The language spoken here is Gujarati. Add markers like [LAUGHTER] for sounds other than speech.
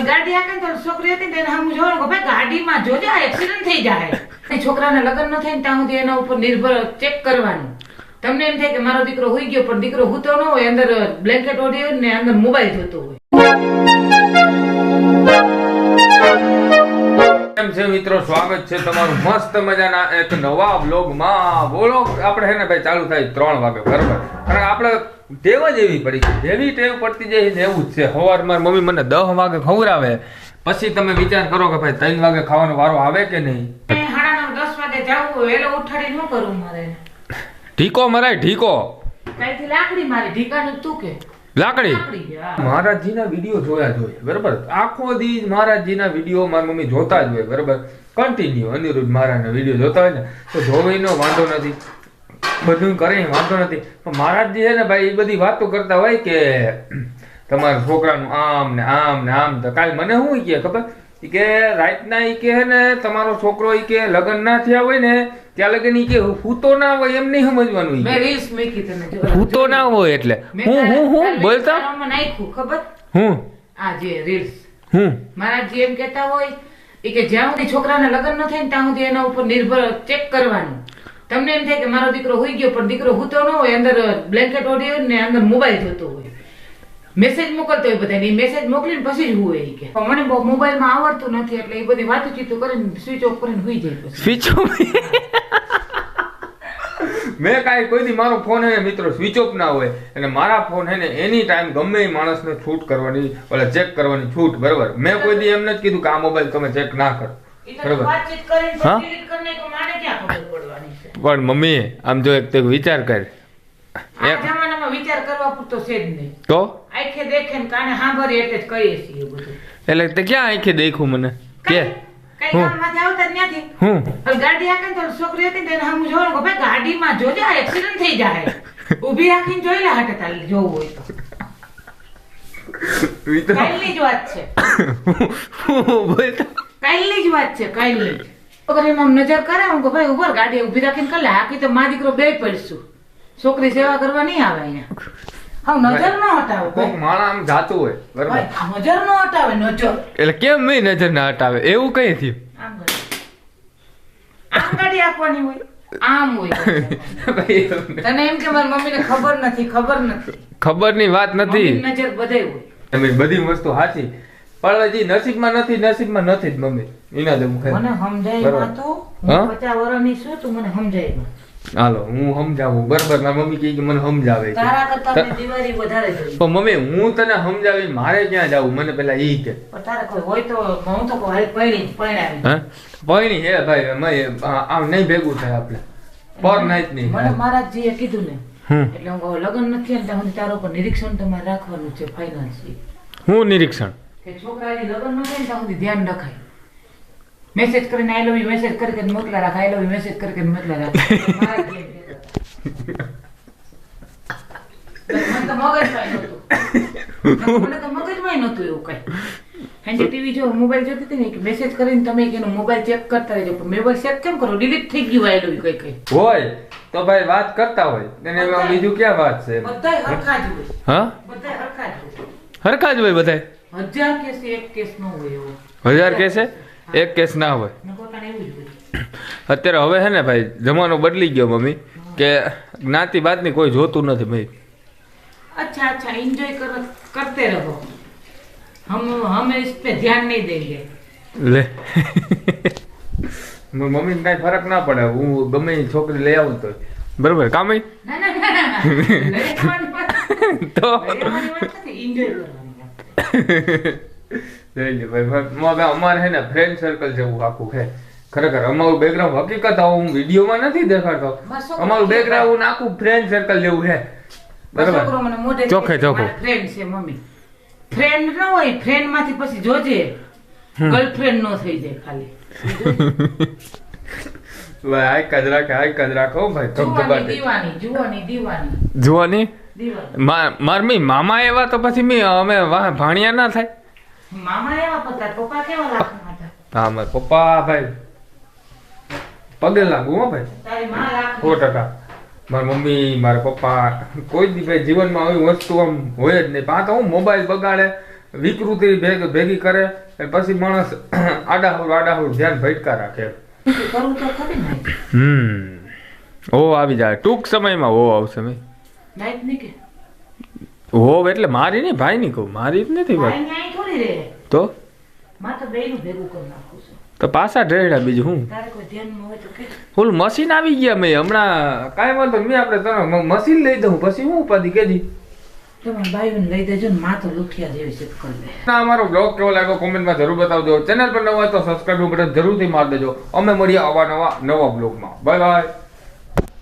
હવે ગાડી આકે ને છોકરી હતી તેને હું જોવાનું કે, ભાઈ, ગાડીમાં જોજે, આ એક્સિડન્ટ થઈ જાય એ છોકરાને લગ્ન ન થાય ને ત્યાં સુધી એના ઉપર નિર્ભર ચેક કરવાનું. તમને એમ થાય કે મારો દીકરો હોઈ ગયો, પણ દીકરો હૂતો ન હોય, અંદર બ્લેન્કેટ ઓઢી હોય ને અંદર મોબાઈલ જોતો હોય. કેમ છે મિત્રો સ્વાગત છે તમારું મસ્ત મજાના એક નવા બ્લોગમાં બોલો આપણે છે ને ભાઈ ચાલુ થાય ત્રણ વાગે બરાબર? અને આપણે ટેવ જ એવી પડી છે જેવી ટેવ પડતી જાય ને એવું જ છે. સવાર મારી મમ્મી મને દસ વાગે ખવડાવે. પછી તમે વિચાર કરો કે ભાઈ ત્રણ વાગે ખાવાનો વારો આવે કે નહીં? દસ વાગે જવું વેલો ઉઠાડી શું કરું મારે? ઢીકો મરાય ઢીકો. કઈથી લાકડી મારી ઢીકાનું તું કે? લાકડી. મહારાજજીના વીડિયો જોયા જોઈએ, બરાબર? આખો દી મહારાજજીના વીડિયો મારી મમ્મી જોતા જ હોય, બરાબર? કન્ટિન્યુ અનિરુદ્ધ મહારાજના વીડિયો જોતા હોય ને, તો જોવાનો વાંધો નથી. બધું કરે વાંધો નથી. પણ મહારાજજી છે ને ભાઈ, એ બધી વાતો કરતા હોય કે તમારા છોકરાનું આમ ને આમ ને આમ તો કાલ મને શું કે ખબર? કે રાતના એ કે ને, તમારો છોકરો એ કે લગ્ન ના થયા હોય ને ત્યાં લગન ઈ કે હૂતો ના હોય એમ નહીં સમજવાનું મેં રીલ્સ મૂકી તને જો હૂતો ના હોય એટલે. હું હું હું બોલતા? નાખ્યું ખબર? હું? આ જે રીલ્સ હું? મહારાજજી એમ કહેતા હોય એ કે જ્યાં સુધી છોકરાના લગ્ન ન થાય ને ત્યાં સુધી એના ઉપર નિર્ભર ચેક કરવાનું. તમને એમ થાય કે મારો દીકરો હોઈ ગયો પણ દીકરો હૂતો ન હોય અંદર બ્લેન્કેટ ઓઢી હોય ને અંદર મોબાઈલ જોતો હોય. મેસેજ મોકલતો હોય બધાને એ મેસેજ મોકલીને પછી જ હોય કે. મને મોબાઈલમાં આવડતું નથી એટલે એ બધી વાતચીતો કરીને સ્વિચ ઓફ કરીને હોઈ જાય સ્વિચ ઓફ [LAUGHS] મેં કાંઈ કોઈ દી મારો ફોન હે મિત્રો સ્વિચ ઓફ ના હોય. અને મારા ફોન હે ને એની ટાઈમ ગમે એ માણસને છૂટ કરવાની ઓલા ચેક કરવાની છૂટ બરાબર? મેં કોઈ દી એમને જ કીધું કે આ મોબાઈલ તમે ચેક ના કરો. બરાબર? હા? પણ મમ્મી આમ જો એક તો વિચાર કર. વિચાર કરવા પૂરતો છે જ નહીં. તો? આંખે દેખે કાને સાંભળીએ એટલે જ કહીએ છીએ એટલે તે ક્યાં આંખે દેખું મને? કે? કઈ હું? આવતા જ ત્યાંથી હું? ગાડી આકે તો છોકરી હતી તેને સામું જોવાનું કે ભાઈ ગાડીમાં જોજે એક્સિડન્ટ થઈ જાય. ઊભી રાખીને જોઈ લે હાટે તાલે જોવું હોય તો. કાલની જ વાત છે. કાલની જ વાત છે કાલની જ છોકરી આમ નજર કરે હું કે ભાઈ ઉભર ગાડી ઊભી રાખીને કર લે. હાકી તો મા દીકરો બે પડશું. છોકરી સેવા કરવા નહીં આવે અહીંયા. નજર ન હટાવો કોક માણા આમ જાતું હોય બરાબર? નજર ન હટાવે નજર. એટલે કેમ મેં નજર ના હટાવે? એવું કઈ થયું? આમ ગાડી આપવાની હોય આમ હોય. [LAUGHS] ભાઈ એવું નહીં. તને એમ કે મારી મમ્મીને ખબર નથી ખબર નથી. ખબરની વાત નથી. નજર બધાય હોય. તમે બધી વસ્તુ સાચી. પણ હજી નસીબમાં નથી નસીબમાં નથી જ મમ્મી. એના મને સમજાય તો હું પચાસ વર્ષની છું તું મને સમજાયમાં. હાલો હું સમજાવું. બરાબર મારી મમ્મી કહે કે મને સમજાવે તારા કરતા મને વધારે જોઈએ પણ મમ્મી હું તને સમજાવી મારે ક્યાં જાવું? મને પેલા ઈ કે. તારે કોઈ હોય તો હું તો કોઈ પૈણી પૈણાવી હા? પૈણી હે ભાઈ મેં આ- આમ નહીં ભેગું થાય આપણે. પર નાઈટ નહીં મને મહારાજજીએ કીધું ને એટલે હું લગ્ન નથી એટલે હું તારો પર નિરીક્ષણ તમારે રાખવાનું છે ફાઇનાન્સી હું નિરીક્ષણ? કે છોકરાની લગ્ન ન થાય ને ત્યાં સુધી ધ્યાન રખાય. મેસેજ કરીને આઈ લવ યુ મેસેજ કરી કરીને મોકલા રાખ આઈ લવ યુ મેસેજ કરી કરીને મોકલા રાખ મગજમાં નહોતું. એવું કઈ સાંજે ટીવી જો મોબાઈલ જોતી હતી ને કે મેસેજ કરીને તમે એનો મોબાઈલ ચેક કરતા રહેજો પણ મોબાઈલ ચેક કેમ કરો ડિલીટ થઈ ગયું આઈ લવ યુ કઈ કઈ હોય તો ભાઈ વાત કરતા હોય અને એમાં બીજું ક્યાં વાત છે બધાય હરખા જ હોય હા બધાય હરખા જ હોય હરખા જ હોય બધાય હજાર કેસ એક કેસ નો હોય એવો હજાર કેસ છે એક કેસ ના હોય. અત્યારે હવે છે ને ભાઈ જમાનો બદલી ગયો મમ્મી કે જ્ઞાતિ બાતની કોઈ જોતું નથી ભાઈ અચ્છા અચ્છા એન્જોય કરો કરતે રહો. હમ હમ ઇસ પે ધ્યાન નહીં દેંગે લે. [LAUGHS] મમ્મીને કાંઈ ફરક ના પડે હું ગમે છોકરી લઈ આવું [LAUGHS] તો બરોબર કામ તો? એન્જોય લઈ લે ભાઈ અમારે હે ને ફ્રેન્ડ સર્કલ જેવું આખું છે. ખરેખર અમારું બેકગ્રાઉન્ડ હકીકત આવું હું વિડીયોમાં નથી દેખાડતો. અમારું બેકગ્રાઉન્ડ આખું ફ્રેન્ડ સર્કલ જેવું છે. બરાબર? ચોખે ચોખો ચોખ્ખે ચોખ્ખો. ફ્રેન્ડ છે મમ્મી. ફ્રેન્ડ ન હોય ફ્રેન્ડમાંથી પછી જોજે. ગર્લફ્રેન્ડ નો થઈ જાય ખાલી. ભાઈ આઈક જ રાખે જ રાખો. ભાઈ જુવાની દીવાની જુવાની દીવાની. જોવાની? દીવાની. મા- માર મી મામા એવા તો પછી મી અમે વાહ ભાણિયા ના થાય. મામા એવા પતા પપ્પા કેવા લાખના હતા? હા મારા પપ્પા ભાઈ. પગે લાગુ હો ભાઈ. તારી માં લાખ સો ટકા. મારા મમ્મી મારા પપ્પા કોઈ દી ભાઈ જીવનમાં આવી વસ્તુ આમ હોય જ નહીં. પાછા હું મોબાઈલ બગાડે વિકૃતિ ભેગ- ભેગી કરે પછી માણસ [CLEARS THROAT] આડાહુર આડાહુર ધ્યાન ભટકા રાખે. હમ. ઓ આવી જાય. ટૂંક સમયમાં ઓ આવશે મેં નાઈટની કે હો એટલે મારી નહીં ભાઈ ની કહું. મારી જ નથી વાત. ભાઈ તો? તો પાછા ઢેડા બીજું હું? ઓલું મશીન આવી ગયા મેં હમણાં. કાંઈ વાંધો મેં આપણે તને મશીન લઈ દઉં પછી હું ઉપાધિ કેજી? અમારો બ્લોગ કેવો લાગ્યો કોમેન્ટમાં જરૂર બતાવજો. ચેનલ પર નવા તો સબસ્ક્રાઈબ બટન જરૂરથી મારી દેજો. અમે મળીએ આવા નવા નવા બ્લોગમાં બાય બાય